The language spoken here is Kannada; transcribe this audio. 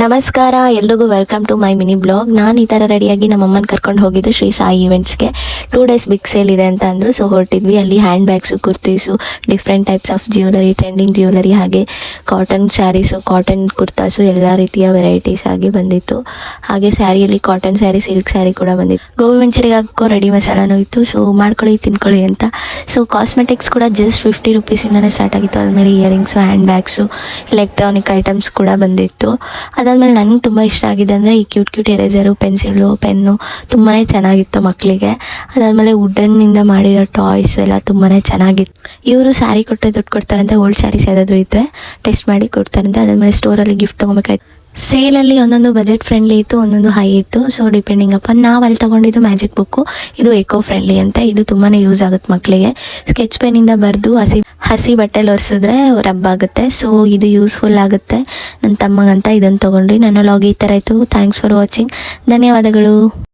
ನಮಸ್ಕಾರ, ಎಲ್ರಿಗೂ welcome to my mini blog ನಾನು ಈ ಥರ ರೆಡಿಯಾಗಿ ನಮ್ಮ ಅಮ್ಮನ ಕರ್ಕೊಂಡು ಹೋಗಿದ್ದು ಶ್ರೀ ಸಾಯಿ ಇವೆಂಟ್ಸ್ಗೆ ಟೂ ಡೇಸ್ ಬಿಗ್ ಸೇಲ್ ಇದೆ ಅಂತ ಅಂದರು ಸೊ ಹೊರಟಿದ್ವಿ. ಅಲ್ಲಿ hand bags kurtis different types of jewellery trending jewellery ಹಾಗೆ ಕಾಟನ್ ಸ್ಯಾರೀಸು ಕಾಟನ್ ಕುರ್ತಾಸು ಎಲ್ಲ ರೀತಿಯ ವೆರೈಟೀಸ್ ಆಗಿ ಬಂದಿತ್ತು. ಹಾಗೆ ಸ್ಯಾರಿಯಲ್ಲಿ ಕಾಟನ್ ಸ್ಯಾರಿ ಸಿಲ್ಕ್ ಸ್ಯಾರಿ ಕೂಡ ಬಂದಿತ್ತು. ಗೋಬಿ ಮಂಚೂರಿಗೆ ಹಾಕೋ ರೆಡಿ ಮಸಾಲಾನು ಇತ್ತು ಸೊ ಮಾಡ್ಕೊಳ್ಳಿ, ತಿನ್ಕೊಳ್ಳಿ ಅಂತ. ಸೊ ಕಾಸ್ಮೆಟಿಕ್ಸ್ ಕೂಡ ಜಸ್ಟ್ ಫಿಫ್ಟಿ ರುಪೀಸಿಂದನೇ ಸ್ಟಾರ್ಟ್ ಆಗಿತ್ತು. ಅದ್ಮೇಲೆ earrings hand bags electronic items ಕೂಡ ಬಂದಿತ್ತು. ಅದಾದ್ಮೇಲೆ ನನಗೆ ತುಂಬ ಇಷ್ಟ ಆಗಿದೆ ಅಂದರೆ ಈ cute cute eraser, pencil, pen ತುಂಬಾ ಚೆನ್ನಾಗಿತ್ತು ಮಕ್ಕಳಿಗೆ ಅದಾದಮೇಲೆ ವುಡನ್ನಿಂದ ಮಾಡಿರೋ ಟಾಯ್ಸ್ ಎಲ್ಲ ತುಂಬಾ ಚೆನ್ನಾಗಿತ್ತು. ಇವರು ಸ್ಯಾರಿ ಕೊಟ್ಟರೆ ದುಡ್ಡು ಕೊಡ್ತಾರಂತೆ, ಓಲ್ಡ್ ಸ್ಯಾರೀಸ್ ಯಾವುದಾದ್ರು ಇದ್ದರೆ ಟೆಸ್ಟ್ ಮಾಡಿ ಕೊಡ್ತಾರಂತೆ. ಅದಾದಮೇಲೆ ಸ್ಟೋರಲ್ಲಿ ಗಿಫ್ಟ್ ತೊಗೊಬೇಕಾಯ್ತು. ಸೇಲಲ್ಲಿ ಒಂದೊಂದು ಬಜೆಟ್ ಫ್ರೆಂಡ್ಲಿ ಇತ್ತು, ಒಂದೊಂದು ಹೈ ಇತ್ತು. ಸೊ ಡಿಪೆಂಡಿಂಗ್ ಅಪ್ ನಾವು ಅಲ್ಲಿ ತಗೊಂಡಿದ್ದು ಮ್ಯಾಜಿಕ್ ಬುಕ್ಕು, ಇದು ಎಕೋ ಫ್ರೆಂಡ್ಲಿ ಅಂತ. ಇದು ತುಂಬಾ ಯೂಸ್ ಆಗುತ್ತೆ ಮಕ್ಕಳಿಗೆ ಸ್ಕೆಚ್ ಪೆನ್ನಿಂದ ಬರೆದು ಹಸಿ ಹಸಿ ಬಟ್ಟೆಲಿ ಒರೆಸಿದ್ರೆ ರಬ್ ಆಗುತ್ತೆ. ಸೊ ಇದು ಯೂಸ್ಫುಲ್ ಆಗುತ್ತೆ. ನನ್ನ ತಮ್ಮಗಂತ ಇದನ್ನು ತೊಗೊಂಡ್ರಿ. ನನ್ನ ಲಾಗ್ ಈ ಥರ ಇತ್ತು. ಥ್ಯಾಂಕ್ಸ್ ಫಾರ್ ವಾಚಿಂಗ್ ಧನ್ಯವಾದಗಳು.